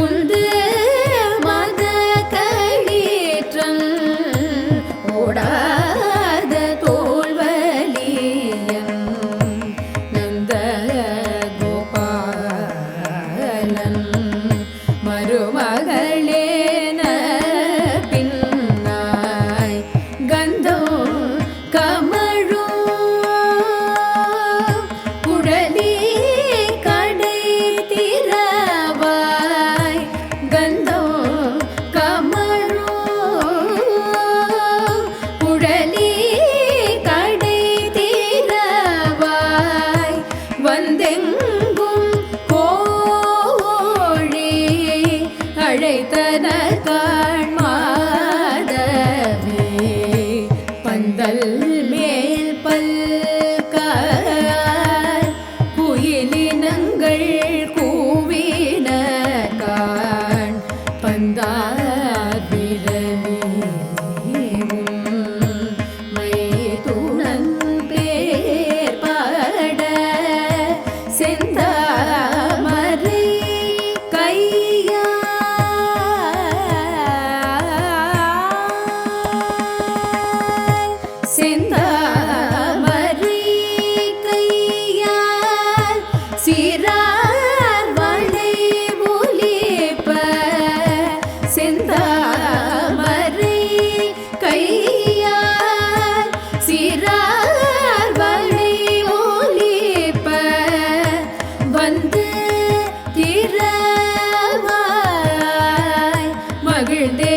உந்து மத களீற்றல் ஓடாத தோல்வலியன் நந்த கோபாலன் மருமா direita. செந்தாமரை கையால் சிறார் வலை ஓலிப்ப வந்து திறவாய் மகிழ்ந்தே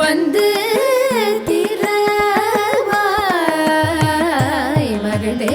வந்து திறவாய் மகிழ்ந்தே